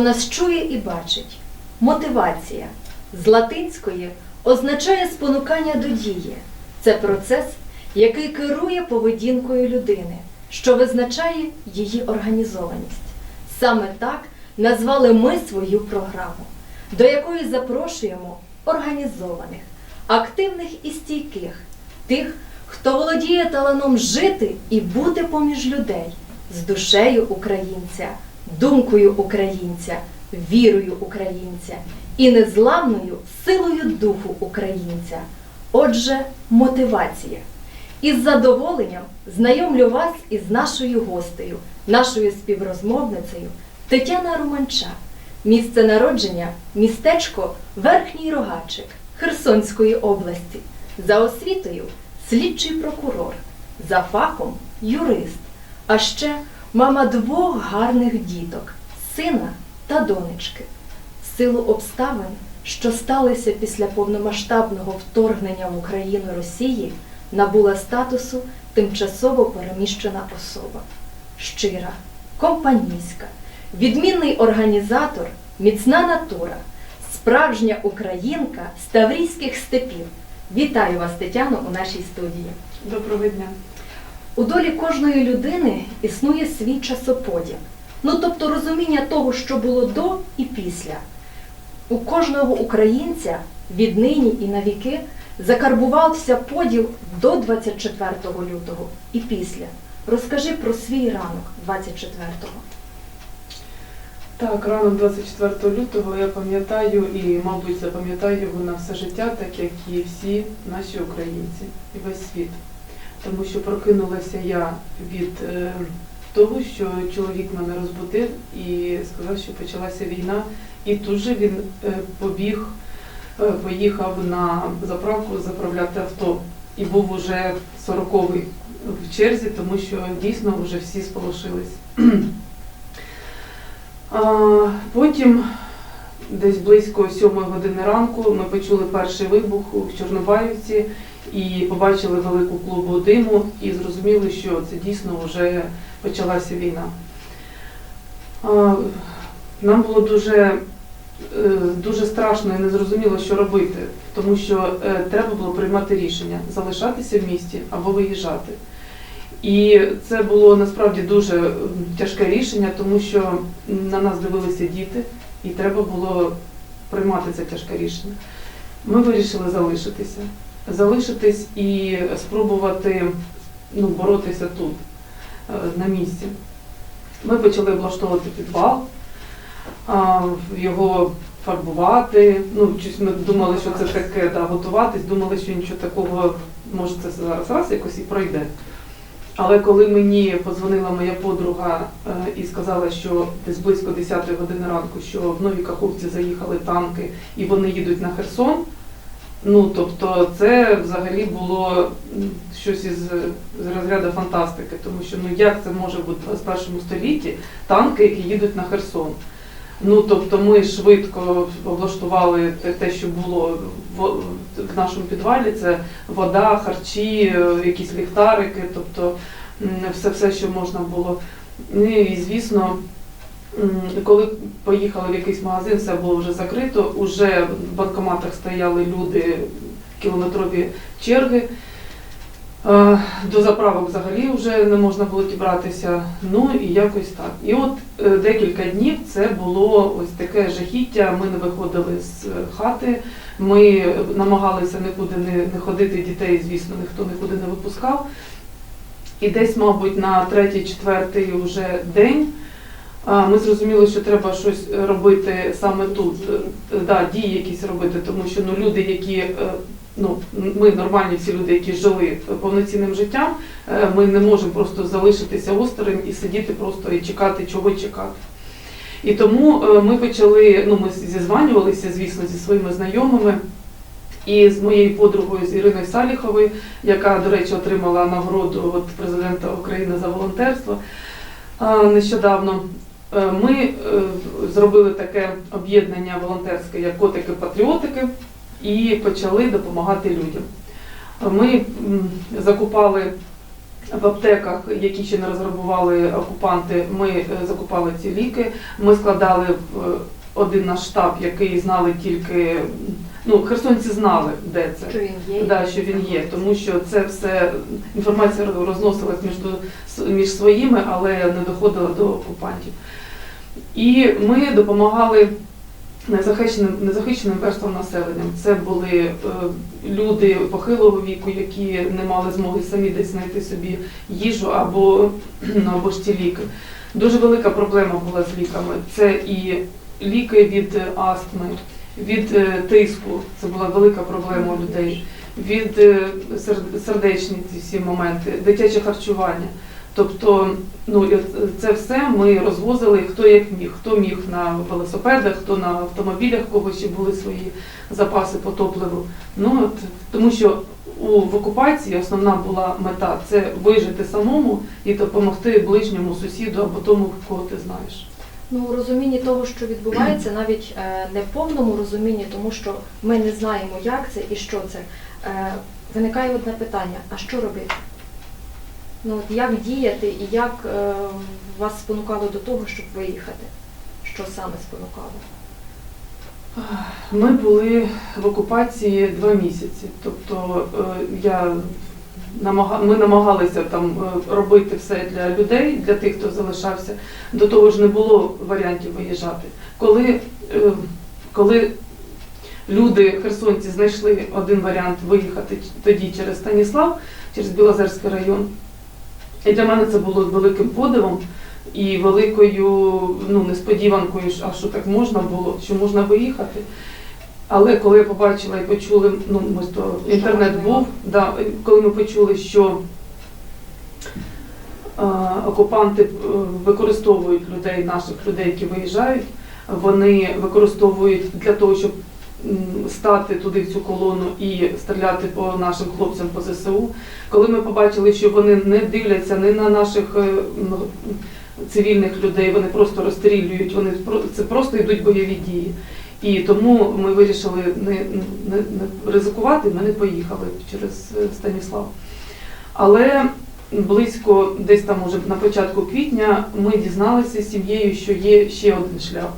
Нас чує і бачить. Мотивація з латинської означає спонукання до дії. Це процес, який керує поведінкою людини, що визначає її організованість. Саме так назвали ми свою програму, до якої запрошуємо організованих, активних і стійких, тих, хто володіє таланом жити і бути поміж людей з душею українця, думкою українця, вірою українця і незламною силою духу українця. Отже, мотивація. Із задоволенням знайомлю вас із нашою гостею, нашою співрозмовницею Тетяна Романчак. Місце народження містечко Верхній Рогачик Херсонської області. За освітою слідчий прокурор, за фахом юрист, а ще мама двох гарних діток сина та донечки. В силу обставин, що сталися після повномасштабного вторгнення в Україну Росії, набула статусу тимчасово переміщена особа. Щира, компанійська, відмінний організатор, міцна натура, справжня українка з таврійських степів. Вітаю вас, Тетяно, у нашій студії. Доброго дня. У долі кожної людини існує свій часоподіл. Ну тобто розуміння того, що було до і після. У кожного українця віднині і навіки закарбувався поділ до 24 лютого і після. Розкажи про свій ранок 24-го. Так, ранок 24 лютого я пам'ятаю і, мабуть, запам'ятаю його на все життя, так як і всі наші українці і весь світ. Тому що прокинулася я від е, того, що чоловік мене розбудив і сказав, що почалася війна, і тут же він е, побіг, е, поїхав на заправку заправляти авто. І був уже 40-й в черзі, тому що дійсно вже всі сполошились. Потім, десь близько 7 години ранку, ми почули перший вибух в Чорнобаївці і побачили велику клубу диму і зрозуміли, що це дійсно вже почалася війна. Нам було дуже, е, дуже страшно і незрозуміло, що робити, тому що е, треба було приймати рішення залишатися в місті або виїжджати. І це було насправді дуже тяжке рішення, тому що на нас дивилися діти, і треба було приймати це тяжке рішення. Ми вирішили залишитися, залишитись і спробувати ну, боротися тут, е, на місці. Ми почали облаштовувати підвал, його фарбувати. Ну, щось ми думали, що це таке, да, готуватись, думали, що нічого такого, може це зараз раз якось і пройде. Але коли мені подзвонила моя подруга е, і сказала, що десь близько 10-ї години ранку, що в Новій Каховці заїхали танки і вони їдуть на Херсон, ну тобто це взагалі було щось із, з розряду фантастики, тому що ну як це може бути в 21 столітті танки, які їдуть на Херсон. Ну тобто ми швидко облаштували те, що було в, нашому підвалі. Це вода, харчі, е, якісь ліхтарики, тобто все, все, що можна було. Ну і звісно, коли поїхали в якийсь магазин, все було вже закрито. Уже в банкоматах стояли люди, кілометрові черги. До заправок взагалі вже не можна було дібратися. Ну і якось так. І от е, декілька днів це було ось таке жахіття. Ми не виходили з е, хати. Ми намагалися нікуди не, ходити. Дітей, звісно, ніхто нікуди не випускав. І десь, мабуть, на третій-четвертий вже день ми зрозуміли, що треба щось робити саме тут. Е, Да, дії якісь робити, тому що ну, люди, які е, ну, ми нормальні всі люди, які жили повноцінним життям, е, ми не можемо просто залишитися осторонь і сидіти просто і чекати, чого чекати. І тому е, ми почали, ну ми зізванювалися, звісно, зі своїми знайомими. І з моєю подругою з Іриною Саліховою, яка, до речі, отримала нагороду від президента України за волонтерство е, нещодавно. Е, Ми е, зробили таке об'єднання волонтерське, як котики-патріотики, і почали допомагати людям. Ми закупали в аптеках, які ще не розграбували окупанти, ми е, закупали ці ліки. Ми складали один наш штаб, який знали тільки. Ну, херсонці знали, де це. Що він є? Да, що він є, тому що це все інформація розносилась між, між своїми, але не доходила до окупантів. І ми допомагали незахищеним, незахищеним верствам населення. Це були е, люди похилого віку, які не мали змоги самі десь знайти собі їжу або, ну, або ж ці ліки. Дуже велика проблема була з ліками. Це і ліки від астми, від е, тиску. Це була велика проблема у людей. Від е, сердечні ці всі моменти, дитяче харчування. Тобто, ну і це все ми розвозили хто як міг. Хто міг на велосипедах, хто на автомобілях, кого ще були свої запаси по топливу. Ну от тому що у в окупації основна була мета це вижити самому і допомогти ближньому сусіду або тому, кого ти знаєш. Ну, у розумінні того, що відбувається, навіть е, не в повному розумінні, тому що ми не знаємо, як це і що це. Е, виникає одне питання: а що робити? Ну, от як діяти і як е, вас спонукало до того, щоб виїхати? Що саме спонукало? Ми були в окупації два місяці. Тобто я. Ми намагалися там е, робити все для людей, для тих, хто залишався. До того ж не було варіантів виїжджати. Коли, е, коли люди, херсонці, знайшли один варіант виїхати тоді через Станіслав, через Білозерський район, і для мене це було великим подивом і великою ну, несподіванкою, а що так можна було, що можна виїхати. Але коли я побачила і почули, ну ми то інтернет був, да, коли ми почули, що е, окупанти використовують людей, наших людей, які виїжджають, вони використовують для того, щоб стати туди в цю колону і стріляти по нашим хлопцям по ЗСУ. Коли ми побачили, що вони не дивляться не на наших е, цивільних людей, вони просто розстрілюють, вони це просто йдуть бойові дії. І тому ми вирішили не, не, не ризикувати, ми не поїхали через е, Станіслав. Але близько десь там уже на початку квітня ми дізналися з сім'єю, що є ще один шлях.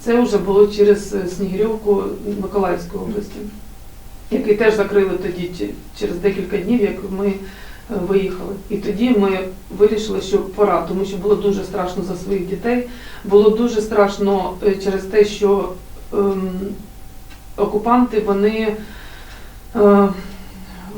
Це вже було через е, Снігирьовку Миколаївської області, який теж закрили тоді через декілька днів, як ми е, виїхали. І тоді ми вирішили, що пора, тому що було дуже страшно за своїх дітей. Було дуже страшно через те, що окупанти вони, е,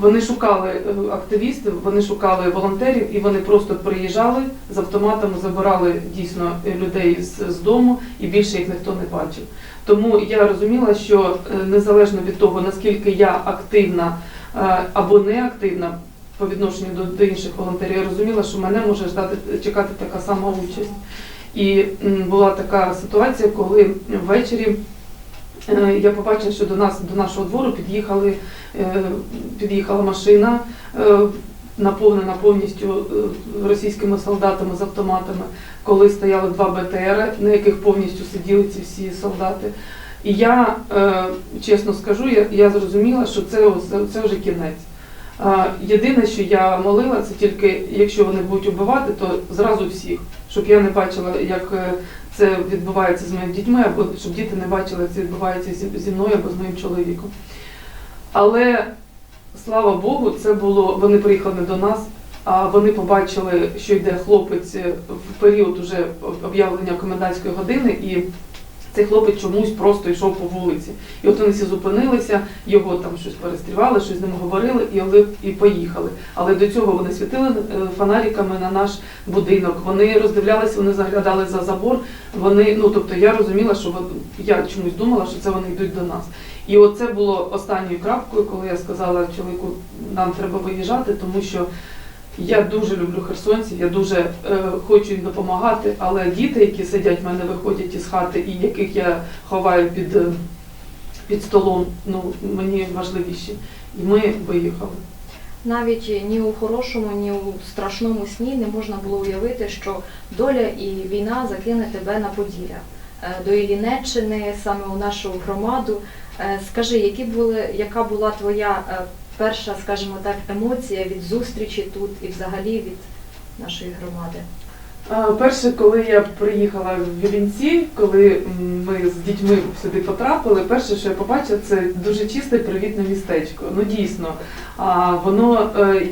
вони шукали е, активістів, вони шукали волонтерів і вони просто приїжджали з автоматами, забирали дійсно людей з, з дому і більше їх ніхто не бачив. Тому я розуміла, що е, незалежно від того, наскільки я активна або не активна по відношенню до, до інших волонтерів, я розуміла, що мене може ждати чекати така сама участь. І була така ситуація, коли ввечері я побачила, що до нас до нашого двору під'їхали, е, під'їхала машина, е, наповнена повністю е, російськими солдатами з автоматами, коли стояли два БТР, на яких повністю сиділи ці всі солдати. І я е, чесно скажу, я, я зрозуміла, що це, це, вже кінець. Єдине, що я молила, це тільки якщо вони будуть убивати, то зразу всіх, щоб я не бачила, як е, це відбувається з моїми дітьми, або щоб діти не бачили, це відбувається зі, мною або з моїм чоловіком. Але слава Богу, це було. Вони приїхали не до нас, а вони побачили, що йде хлопець в період уже об'явлення комендантської години, і цей хлопець чомусь просто йшов по вулиці. І от вони всі зупинилися, його там щось перестрівали, щось з ним говорили, і, вони- і поїхали. Але до цього вони світили е, фонариками на наш будинок. Вони роздивлялися, вони заглядали за забор. Вони, ну тобто я розуміла, що вон- я чомусь думала, що це вони йдуть до нас. І оце було останньою крапкою, коли я сказала чоловіку, нам треба виїжджати, тому що я дуже люблю херсонців, я дуже е, хочу їм допомагати, але діти, які сидять в мене, виходять із хати, і яких я ховаю під, е, під столом, ну мені важливіші. І ми виїхали. Навіть ні у хорошому, ні у страшному сні не можна було уявити, що доля і війна закине тебе на Поділля е, до Іллінеччини, саме у нашу громаду. Е, Скажи, які були, яка була твоя перша, скажімо так, емоція від зустрічі тут і взагалі від нашої громади? Перше, коли я приїхала в Вілінці, коли ми з дітьми сюди потрапили, перше, що я побачила, це дуже чисте привітне містечко. Ну дійсно, воно е,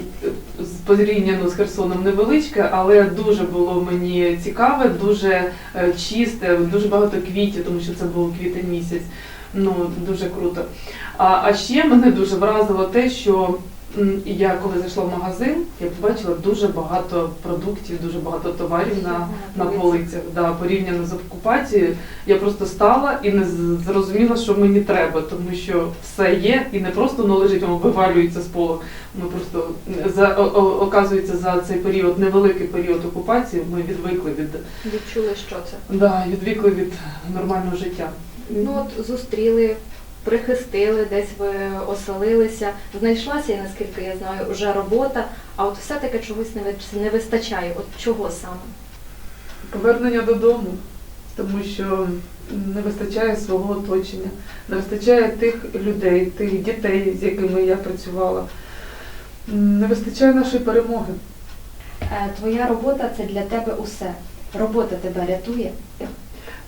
порівняно з Херсоном невеличке, але дуже було мені цікаве, дуже е, чисте, дуже багато квітів, тому що це був квітень місяць. Ну дуже круто. А, а ще мене дуже вразило те, що я коли зайшла в магазин, я побачила дуже багато продуктів, дуже багато товарів на, на полицях. Да, порівняно з окупацією, я просто стала і не зрозуміла, що мені треба, тому що все є, і не просто воно лежить, воно вивалюється з полу. Ми просто за о- о- оказується за цей період, невеликий період окупації, ми відвикли від Відчули, що це? да, відвикли від нормального життя. Ну от зустріли, прихистили, десь ви оселилися. Знайшлася, наскільки я знаю, вже робота, а от все-таки чогось не не вистачає. От чого саме? Повернення додому, тому що не вистачає свого оточення, не вистачає тих людей, тих дітей, з якими я працювала. Не вистачає нашої перемоги. Е, Твоя робота це для тебе усе. Робота тебе рятує.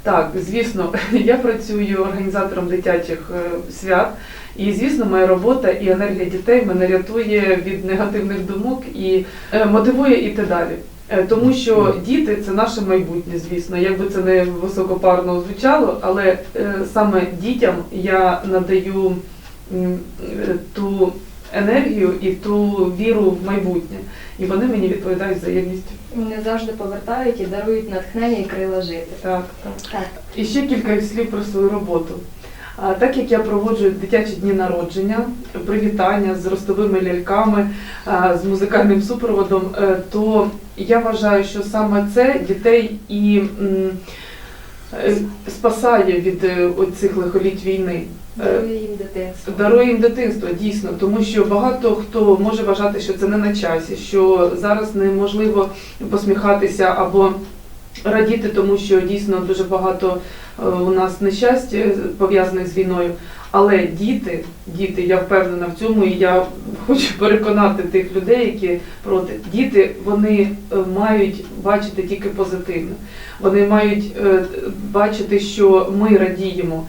Так, звісно, я працюю організатором дитячих е, свят, і звісно, моя робота і енергія дітей мене рятує від негативних думок і е, мотивує іти далі. Е, Тому що діти це наше майбутнє, звісно. Якби це не високопарно звучало, але саме дітям я надаю ту енергію і ту віру в майбутнє. І вони мені відповідають взаємністю. Вони завжди повертають і дарують натхнення і крила жити. Так, так. Так. І ще кілька слів про свою роботу. А, Так як я проводжу дитячі дні народження, привітання з ростовими ляльками, а, з музикальним супроводом, е, то я вважаю, що саме це дітей і м, е, спасає від е, оцих лихоліть війни. Е, Дарує їм дитинство. Дарує їм дитинство, дійсно, тому що багато хто може вважати, що це не на часі, що зараз неможливо посміхатися або радіти, тому що дійсно дуже багато е, у нас нещастя пов'язаних з війною. Але діти, діти, я впевнена в цьому, і я хочу переконати тих людей, які проти. Діти вони е, мають бачити тільки позитивне. Вони мають е, бачити, що ми радіємо,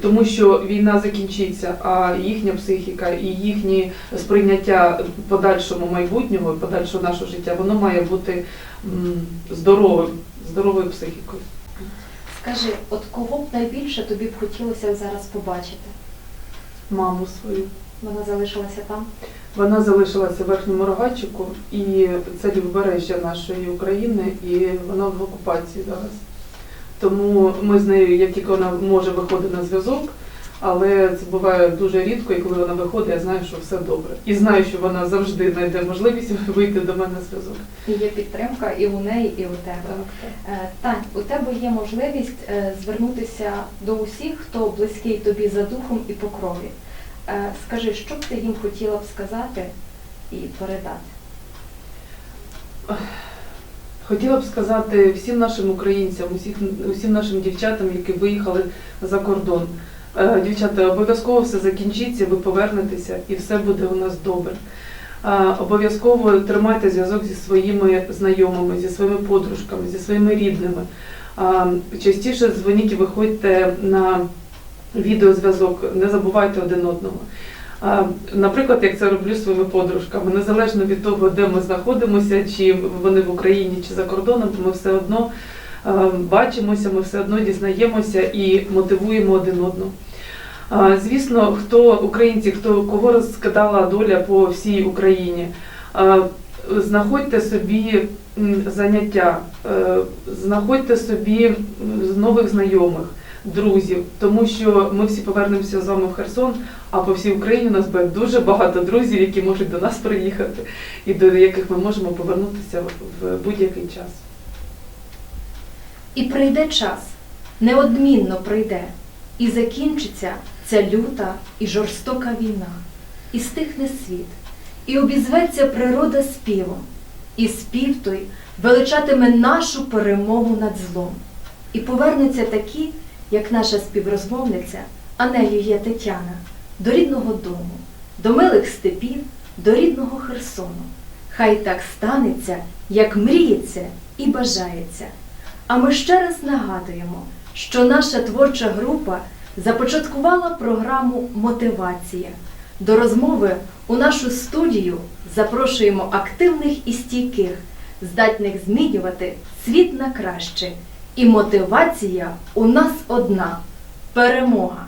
тому що війна закінчиться, а їхня психіка і їхнє сприйняття подальшому майбутнього, подальшого нашого життя, воно має бути здоровим, здоровою психікою. Скажи, от кого б найбільше тобі б хотілося зараз побачити? Маму свою. Вона залишилася там? Вона залишилася в верхньому рогачику, і це лівобережжя нашої України, і вона в окупації зараз. Тому ми з нею, як тільки вона може, виходить на зв'язок, але це буває дуже рідко, і коли вона виходить, я знаю, що все добре. І знаю, що вона завжди знайде можливість вийти до мене на зв'язок. І є підтримка і у неї, і у тебе. Е, Тань, у тебе є можливість е, звернутися до усіх, хто близький тобі за духом і по крові. Е, Скажи, що б ти їм хотіла б сказати і передати? Хотіла б сказати всім нашим українцям, усіх, усім нашим дівчатам, які виїхали за кордон. Е, Дівчата, обов'язково все закінчиться, ви повернетеся і все буде у нас добре. Е, Обов'язково тримайте зв'язок зі своїми знайомими, зі своїми подружками, зі своїми рідними. Е, Частіше дзвоніть і виходьте на відеозв'язок, не забувайте один одного. Наприклад, як це роблю своїми подружками, незалежно від того, де ми знаходимося, чи вони в Україні, чи за кордоном, то ми все одно бачимося, ми все одно дізнаємося і мотивуємо один одного. Звісно, хто українці, хто кого розкидала доля по всій Україні, знаходьте собі заняття, е, знаходьте собі нових знайомих, друзів, тому що ми всі повернемося з вами в Херсон, а по всій Україні у нас буде дуже багато друзів, які можуть до нас приїхати, і до яких ми можемо повернутися в будь-який час. І прийде час, неодмінно прийде, і закінчиться ця люта і жорстока війна, і стихне світ, і обізветься природа співом, і спів той величатиме нашу перемогу над злом, і повернуться такі, як наша співрозмовниця, а нею є Тетяна, до рідного дому, до милих степів, до рідного Херсону. Хай так станеться, як мріється і бажається. А ми ще раз нагадуємо, що наша творча група започаткувала програму Мотивація. До розмови у нашу студію запрошуємо активних і стійких, здатних змінювати світ на краще. І мотивація у нас одна перемога.